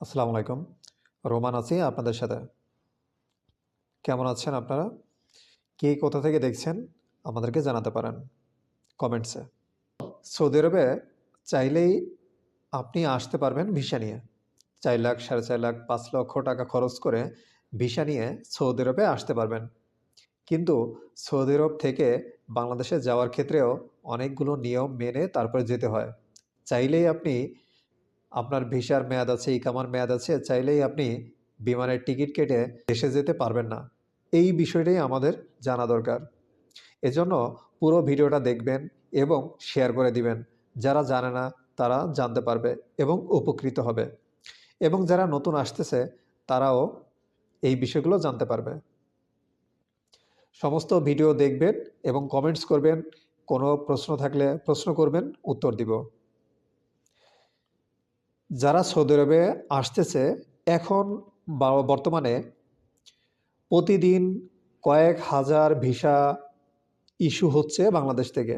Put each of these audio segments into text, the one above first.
আসসালামু আলাইকুম। রোমান আছি আপনাদের সাথে। কেমন আছেন আপনারা? কে কোথা থেকে দেখছেন আমাদেরকে জানাতে পারেন কমেন্টসে। সৌদি আরবে চাইলেই আপনি আসতে পারবেন ভিসা নিয়ে। চার লাখ, সাড়ে চার লাখ, পাঁচ লক্ষ টাকা খরচ করে ভিসা নিয়ে সৌদি আরবে আসতে পারবেন। কিন্তু সৌদি আরব থেকে বাংলাদেশে যাওয়ার ক্ষেত্রেও অনেকগুলো নিয়ম মেনে তারপরে যেতে হয়। চাইলেই আপনি আপনার ভিসার মেয়াদ আছে ইকামার মেয়াদ আছে, চাইলেই আপনি বিমানের টিকিট কেটে দেশে যেতে পারবেন না। এই বিষয়টাই আমাদের জানা দরকার। এজন্য পুরো ভিডিওটা দেখবেন এবং শেয়ার করে দিবেন। যারা জানে না, তারা জানতে পারবে এবং উপকৃত হবে। এবং যারা নতুন আসতেছে, তারাও এই বিষয়গুলো জানতে পারবে। সমস্ত ভিডিও দেখবেন এবং কমেন্টস করবেন। কোনো প্রশ্ন থাকলে প্রশ্ন করবেন, উত্তর দিব। যারা সৌদি আরবে আসতেছে, এখন বর্তমানে প্রতিদিন কয়েক হাজার ভিসা ইস্যু হচ্ছে বাংলাদেশ থেকে।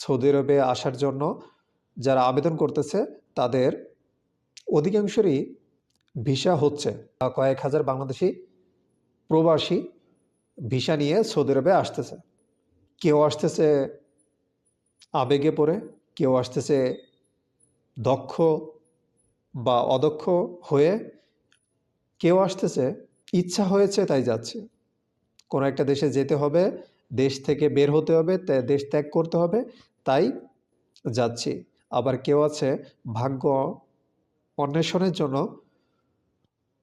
সৌদি আরবে আসার জন্য যারা আবেদন করতেছে, তাদের অধিকাংশেরই ভিসা হচ্ছে। কয়েক হাজার বাংলাদেশি প্রবাসী ভিসা নিয়ে সৌদি আরবে আসতেছে। কেউ আসতেছে আবেগে পড়ে, কেউ আসতেছে দক্ষ বা অদক্ষ হয়ে কেউ আসতেছে, ইচ্ছা হয়েছে তাই যাচ্ছে। কোনো একটা দেশে যেতে হবে, দেশ থেকে বের হতে হবে দেশ ত্যাগ করতে হবে, তাই যাচ্ছি। আবার কেউ আছে, ভাগ্য অন্বেষণের জন্য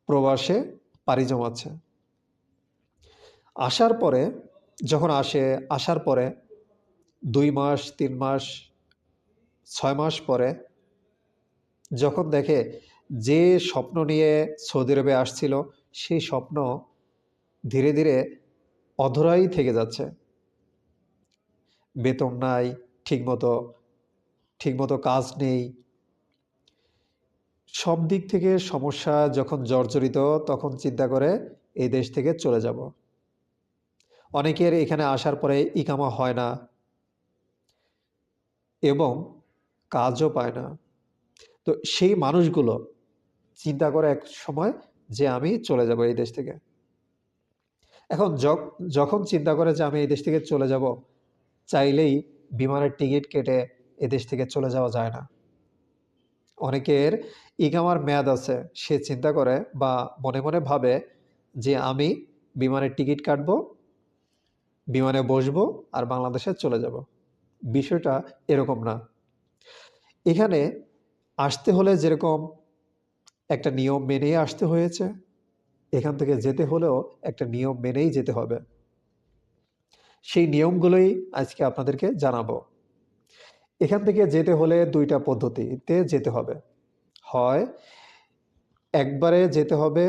প্রবাসে পাড়ি জমাচ্ছে। আসার পরে, যখন আসে, আসার পরে দুই মাস, তিন মাস, ছয় মাস পরে যখন দেখে যে স্বপ্ন নিয়ে সৌদি আরবে আসছিল, সেই স্বপ্ন ধীরে ধীরে অধরাই থেকে যাচ্ছে। বেতন নাই, ঠিকমতো ঠিকমতো কাজ নেই। সব দিক থেকে সমস্যা যখন জর্জরিত, তখন চিন্তা করে এই দেশ থেকে চলে যাব। অনেকের এখানে আসার পরে ইকামা হয় না এবং কাজও পায় না। তো সেই মানুষগুলো চিন্তা করে এক সময় যে আমি চলে যাব এই দেশ থেকে। এখন যখ- যখন চিন্তা করে যে আমি এই দেশ থেকে চলে যাব, চাইলেই বিমানের টিকিট কেটে এ দেশ থেকে চলে যাওয়া যায় না। অনেকের ইকামার মেয়াদ আছে, সে চিন্তা করে বা মনে মনে ভাবে যে আমি বিমানের টিকিট কাটব, বিমানে বসবো আর বাংলাদেশে চলে যাব। বিষয়টা এরকম না। এখানে আসতে হলে যেরকম একটা নিয়ম মেনেই আসতে হয়েছে, এখান থেকে যেতে হলেও একটা নিয়ম মেনেই যেতে হবে। সেই নিয়মগুলোই আজকে আপনাদেরকে জানাব। এখান থেকে যেতে হলে দুইটা পদ্ধতিতে যেতে হবে। হয় একবারে যেতে হবে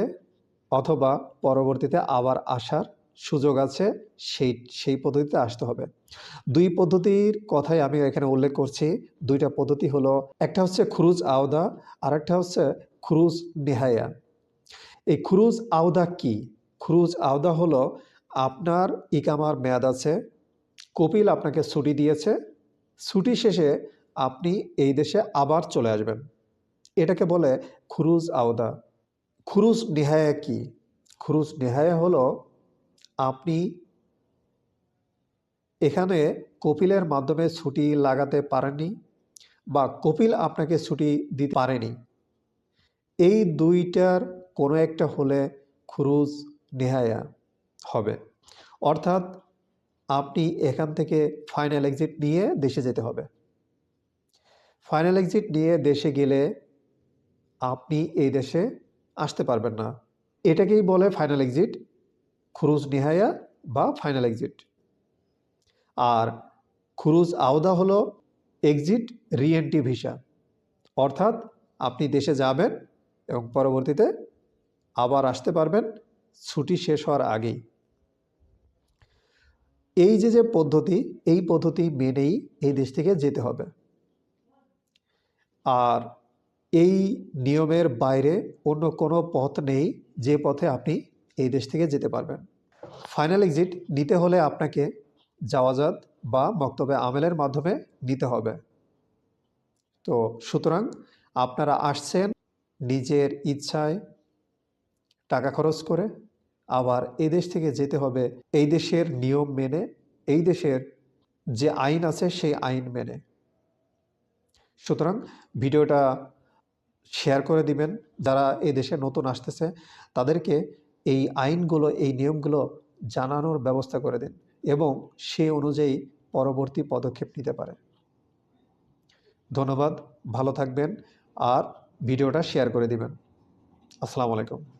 অথবা পরবর্তীতে আবার আসার সুযোগ আছে, সেই সেই পদ্ধতিতে আসতে হবে। দুই পদ্ধতির কথাই আমি এখানে উল্লেখ করছি। দুইটা পদ্ধতি হলো, একটা হচ্ছে খুরুজ আওদা আর একটা হচ্ছে খুরুজ নেহায়া। এই খুরুজ আওদা কি? খুরুজ আওদা হলো, আপনার ইকামার মেয়াদ আছে, কপিল আপনাকে ছুটি দিয়েছে, ছুটি শেষে আপনি এই দেশে আবার চলে আসবেন। এটাকে বলে খুরুজ আওদা। খুরুজ নেহায়া কি? খুরুজ নেহায়া হলো, আপনি এখানে কপিলের মাধ্যমে ছুটি লাগাতে পারেননি বা কপিল আপনাকে ছুটি দিতে পারেনি। এই দুইটার কোনো একটা হলে খুরুজ নেহায়া হবে। অর্থাৎ আপনি এখান থেকে ফাইনাল এক্সিট নিয়ে দেশে যেতে হবে। ফাইনাল এক্সিট নিয়ে দেশে গেলে আপনি এই দেশে আসতে পারবেন না। এটাকেই বলে ফাইনাল এক্সিট, খুরুজ নেহায়া বা ফাইনাল এক্সিট। আর খুরুজ আওদা হলো এক্সিট রিএন্ট্রি ভিসা। অর্থাৎ আপনি দেশে যাবেন এবং পরবর্তীতে আবার আসতে পারবেন, ছুটি শেষ হওয়ার আগেই। এই যে যে পদ্ধতি, এই পদ্ধতি মেনেই এই দেশ থেকে যেতে হবে। আর এই নিয়মের বাইরে অন্য কোনো পথ নেই যে পথে আপনি এই দেশ থেকে যেতে পারবেন। ফাইনাল এক্সিট নিতে হলে আপনাকে জাওয়াজাত বা বক্তব্যে আমেলের মাধ্যমে নিতে হবে। তো সুতরাং আপনারা আসছেন নিজের ইচ্ছায় টাকা খরচ করে, আবার এই দেশ থেকে যেতে হবে এই দেশের নিয়ম মেনে, এই দেশের যে আইন আছে সেই আইন মেনে। সুতরাং ভিডিওটা শেয়ার করে দিবেন, যারা এই দেশে নতুন আসতেছে, তাদেরকে এই আইনগুলো, এই নিয়মগুলো জানানোর ব্যবস্থা করে দিন। এবং সে অনুযায়ী পরবর্তী পদক্ষেপ নিতে পারে ধন্যবাদ, ভালো থাকবেন আর ভিডিওটা শেয়ার করে দিবেন। আসসালামু আলাইকুম।